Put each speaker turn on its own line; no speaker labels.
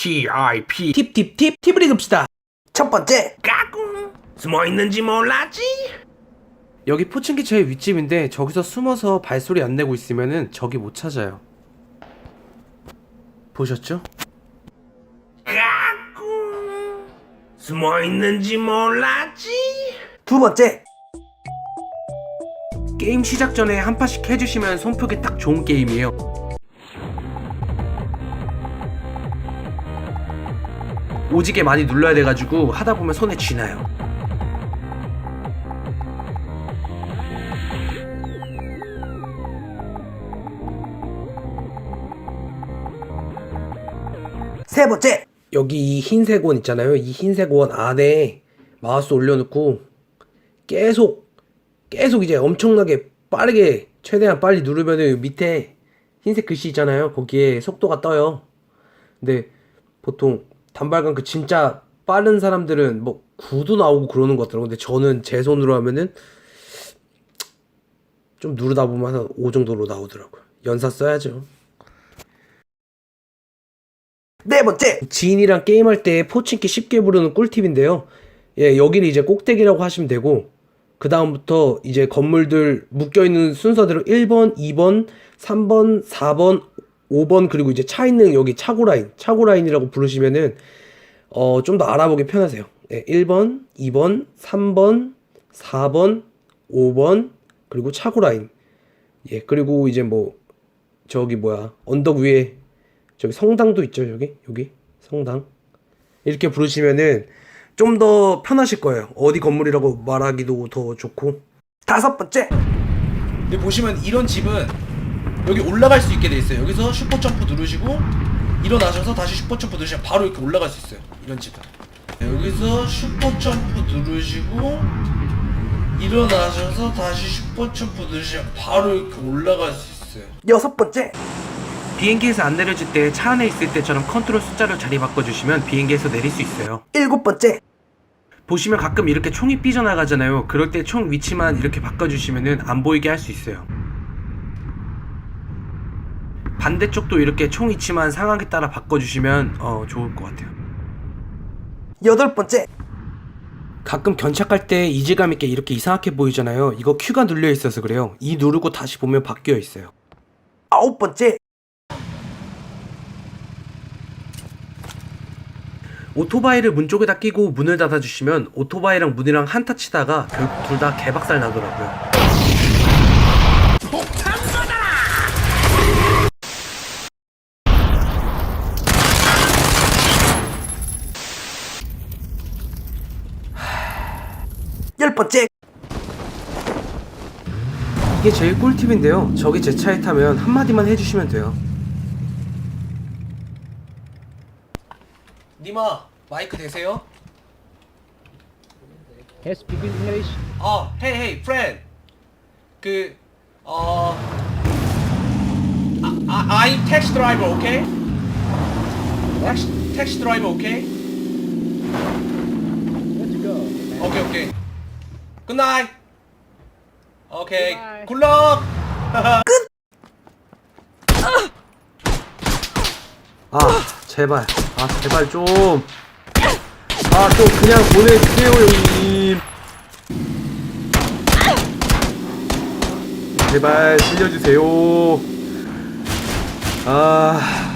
T.I.P.
팁 팁 팁 팁을 읽읍시다 첫 번째
까꿍 숨어 있는지 몰랐지?
여기 포춘기 제일 윗집인데 저기서 숨어서 발소리 안 내고 있으면은 저기 못 찾아요 보셨죠?
까꿍 숨어 있는지 몰랐지?
두 번째 게임 시작 전에 한 판씩 해주시면 손표기 딱 좋은 게임이에요 오지게 많이 눌러야 돼가지고 하다 보면 손에 쥐나요. 세 번째. 여기 이 흰색 원 있잖아요. 이 흰색 원 안에 마우스 올려놓고 계속 계속 이제 엄청나게 빠르게 최대한 빨리 누르면은 밑에 흰색 글씨 있잖아요. 거기에 속도가 떠요. 근데 보통 단발광 그 진짜 빠른 사람들은 뭐 9도 나오고 그러는 것 같더라고요 근데 저는 제 손으로 하면은 좀 누르다 보면 한 5 정도로 나오더라고요. 연사 써야죠. 네 번째! 지인이랑 게임할 때 포칭키 쉽게 부르는 꿀팁인데요. 예 여기는 이제 꼭대기라고 하시면 되고 그 다음부터 이제 건물들 묶여있는 순서대로 1번, 2번, 3번, 4번, 5번 그리고 이제 차 있는 여기 차고 라인 차고 라인이라고 부르시면은 어 좀 더 알아보기 편하세요. 예, 1번, 2번, 3번, 4번, 5번 그리고 차고 라인. 예 그리고 이제 뭐 저기 뭐야 언덕 위에 저기 성당도 있죠 여기? 여기? 성당? 이렇게 부르시면은 좀 더 편하실 거예요. 어디 건물이라고 말하기도 더 좋고. 다섯 번째!
여기 보시면 이런 집은 여기 올라갈 수 있게 돼 있어요. 여기서 슈퍼 점프 누르시고 일어나셔서 다시 슈퍼 점프 누르시면 바로 이렇게 올라갈 수 있어요. 이런 집은. 네, 여기서 슈퍼 점프 누르시고 일어나셔서 다시 슈퍼 점프 누르시면 바로 이렇게 올라갈 수 있어요.
여섯 번째 비행기에서 안 내려질 때차 안에 있을 때처럼 컨트롤 숫자를 자리 바꿔주시면 비행기에서 내릴 수 있어요 일곱 번째 보시면 가끔 이렇게 총이 삐져나가잖아요 그럴 때 총 위치만 이렇게 바꿔주시면 안 보이게 할 수 있어요 반대쪽도 이렇게 총 위치만 상황에 따라 바꿔주시면 어, 좋을 것 같아요. 여덟 번째. 가끔 견착할 때 이질감 있게 이렇게 이상하게 보이잖아요. 이거 Q가 눌려 있어서 그래요. 이 누르고 다시 보면 바뀌어 있어요. 아홉 번째. 오토바이를 문 쪽에다 끼고 문을 닫아주시면 오토바이랑 문이랑 한타 치다가 결국 둘 다 개박살 나더라고요. 열 번째 이게 제일 꿀팁인데요. 저기 제 차에 타면 한마디만 해주시면 돼요. 니마 마이크 되세요?
Yes, speak English.
어, hey, hey, friend. 그, 어, I, I'm taxi driver, okay? Taxi, taxi driver, okay?
Let's go. man.
오케이, 오케이. 굿럭. 끝. 아, 제발. 아, 제발 좀. 아, 좀 그냥 보내주세요, 형님. 제발 살려주세요. 아.